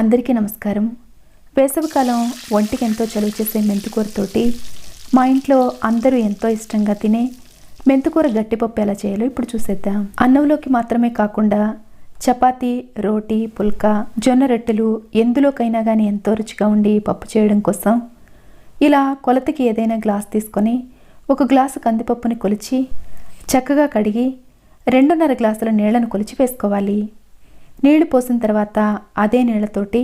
అందరికీ నమస్కారం. వేసవికాలం ఒంటికి ఎంతో చలువ చేసే మెంతుకూరతోటి మా ఇంట్లో అందరూ ఎంతో ఇష్టంగా తినే మెంతికూర గట్టిపప్పు ఎలా చేయాలో ఇప్పుడు చూసేద్దాం. అన్నంలోకి మాత్రమే కాకుండా చపాతీ రోటీ పుల్కా జొన్న రొట్టెలు ఎందులోకైనా కానీ ఎంతో రుచిగా ఉండి పప్పు చేయడం కోసం ఇలా కొలతకి ఏదైనా గ్లాస్ తీసుకొని ఒక గ్లాసు కందిపప్పుని కొలిచి చక్కగా కడిగి రెండున్నర గ్లాసుల నీళ్ళను కొలిచి వేసుకోవాలి. నీళ్ళు పోసిన తర్వాత అదే నీళ్ళతోటి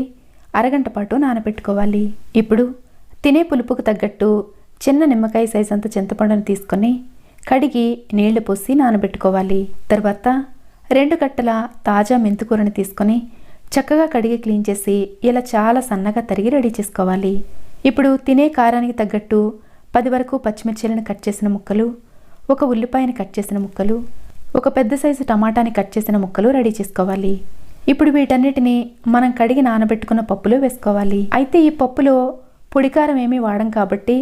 అరగంట పాటు నానబెట్టుకోవాలి. ఇప్పుడు తినే పులుపుకు తగ్గట్టు చిన్న నిమ్మకాయ సైజ్ అంత చింతపండును తీసుకొని కడిగి నీళ్ళు పోసి నానబెట్టుకోవాలి. తర్వాత రెండు కట్టల తాజా మెంతికూరని తీసుకొని చక్కగా కడిగి క్లీన్ చేసి ఇలా చాలా సన్నగా తరిగి రెడీ చేసుకోవాలి. ఇప్పుడు తినే కారానికి తగ్గట్టు పది వరకు పచ్చిమిర్చీలను కట్ చేసిన ముక్కలు ఒక ఉల్లిపాయని కట్ చేసిన ముక్కలు ఒక పెద్ద సైజు టమాటాని కట్ చేసిన ముక్కలు రెడీ చేసుకోవాలి. ఇప్పుడు వీటన్నిటిని మనం కడిగి నానబెట్టుకున్న పప్పులో వేసుకోవాలి. అయితే ఈ పప్పులో పొడికారం ఏమీ వాడం కాబట్టి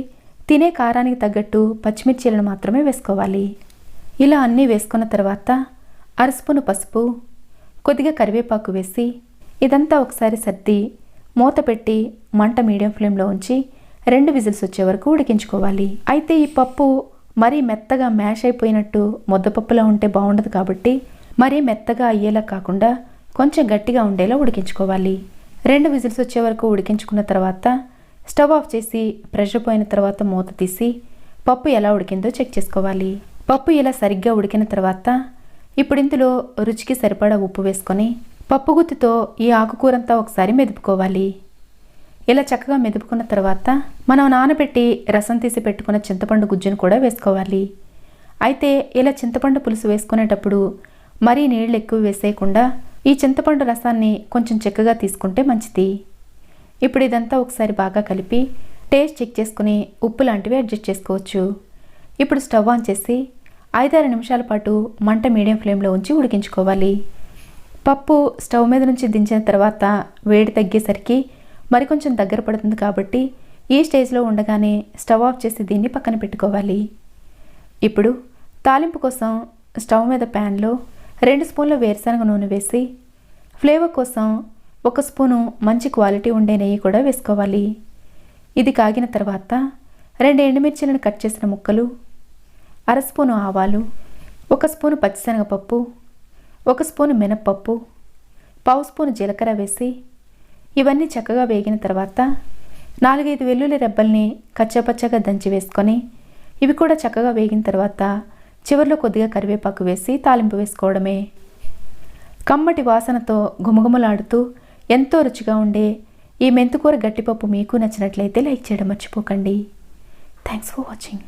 తినే కారానికి తగ్గట్టు పచ్చిమిర్చీలను మాత్రమే వేసుకోవాలి. ఇలా అన్నీ వేసుకున్న తర్వాత అరస్పూను పసుపు కొద్దిగా కరివేపాకు వేసి ఇదంతా ఒకసారి సర్ది మూత పెట్టి మంట మీడియం ఫ్లేమ్లో ఉంచి రెండు విజిల్స్ వచ్చే వరకు ఉడికించుకోవాలి. అయితే ఈ పప్పు మరీ మెత్తగా మ్యాష్ అయిపోయినట్టు ముద్దపప్పులో ఉంటే బాగుండదు కాబట్టి మరీ మెత్తగా అయ్యేలా కాకుండా కొంచెం గట్టిగా ఉండేలా ఉడికించుకోవాలి. రెండు విజిల్స్ వచ్చే వరకు ఉడికించుకున్న తర్వాత స్టవ్ ఆఫ్ చేసి ప్రెషర్ పోయిన తర్వాత మూత తీసి పప్పు ఎలా ఉడికిందో చెక్ చేసుకోవాలి. పప్పు ఇలా సరిగ్గా ఉడికిన తర్వాత ఇప్పుడు ఇందులో రుచికి సరిపడా ఉప్పు వేసుకొని పప్పు గుత్తితో ఈ ఆకుకూరంతా ఒకసారి మెదుపుకోవాలి. ఇలా చక్కగా మెదుపుకున్న తర్వాత మనం నానబెట్టి రసం తీసి పెట్టుకున్న చింతపండు గుజ్జును కూడా వేసుకోవాలి. అయితే ఇలా చింతపండు పులుసు వేసుకునేటప్పుడు మరీ నీళ్ళు ఎక్కువ వేసేయకుండా ఈ చింతపండు రసాన్ని కొంచెం చెక్కగా తీసుకుంటే మంచిది. ఇప్పుడు ఇదంతా ఒకసారి బాగా కలిపి టేస్ట్ చెక్ చేసుకుని ఉప్పు లాంటివి అడ్జస్ట్ చేసుకోవచ్చు. ఇప్పుడు స్టవ్ ఆన్ చేసి ఐదారు నిమిషాల పాటు మంట మీడియం ఫ్లేమ్లో ఉంచి ఉడికించుకోవాలి. పప్పు స్టవ్ మీద నుంచి దించిన తర్వాత వేడి తగ్గేసరికి మరికొంచెం దగ్గర పడుతుంది కాబట్టి ఈ స్టేజ్లో ఉండగానే స్టవ్ ఆఫ్ చేసి దీన్ని పక్కన పెట్టుకోవాలి. ఇప్పుడు తాలింపు కోసం స్టవ్ మీద ప్యాన్లో రెండు స్పూన్ల వేరుశనగ నూనె వేసి ఫ్లేవర్ కోసం ఒక స్పూను మంచి క్వాలిటీ ఉండే నెయ్యి కూడా వేసుకోవాలి. ఇది కాగిన తర్వాత రెండు ఎండుమిర్చిలను కట్ చేసిన ముక్కలు అర స్పూను ఆవాలు ఒక స్పూను పచ్చిశనగపప్పు ఒక స్పూను మినప్పప్పు పావు స్పూను జీలకర్ర వేసి ఇవన్నీ చక్కగా వేగిన తర్వాత నాలుగైదు వెల్లుల్లి రెబ్బల్ని కచ్చపచ్చగా దంచి వేసుకొని ఇవి కూడా చక్కగా వేగిన తర్వాత చివరిలో కొద్దిగా కరివేపాకు వేసి తాలింపు వేసుకోవడమే. కమ్మటి వాసనతో గుమగుమలాడుతూ ఎంతో రుచిగా ఉండే ఈ మెంతుకూర గట్టిపప్పు మీకు నచ్చినట్లయితే లైక్ చేయడం మర్చిపోకండి. Thanks for watching